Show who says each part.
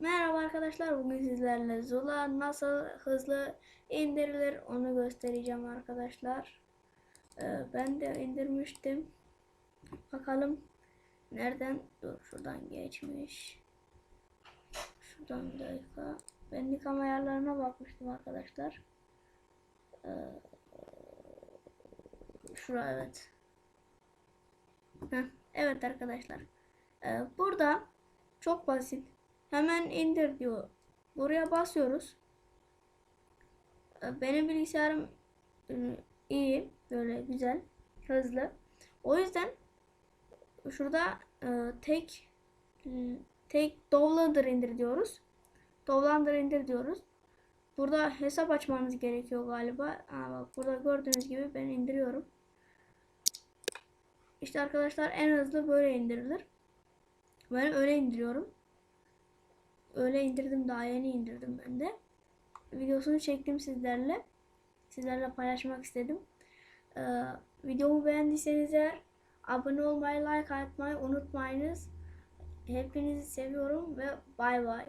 Speaker 1: Merhaba arkadaşlar. Bugün sizlerle Zula nasıl hızlı indirilir onu göstereceğim arkadaşlar. Ee, ben de indirmiştim. Bakalım nereden? Dur şuradan geçmiş. Şuradan bir dakika. Ben ayarlarına bakmıştım arkadaşlar. Ee, şura evet. Heh, evet arkadaşlar. Ee, burada çok basit. Hemen indir diyor. Buraya basıyoruz. Ee, Benim bilgisayarım e, iyi, böyle güzel, hızlı. O yüzden şurada tek e, tek Downloader indir diyoruz. Downloader indir diyoruz. Burada hesap açmanız gerekiyor galiba. Aa, bak burada gördüğünüz gibi ben indiriyorum. İşte arkadaşlar en hızlı böyle indirilir. Ben öyle indiriyorum. Öyle indirdim daha yeni indirdim ben de. Videosunu çektim sizlerle. Sizlerle paylaşmak istedim. Ee, videomu beğendiyseniz eğer abone olmayı, like atmayı unutmayınız. Hepinizi seviyorum ve bay bay.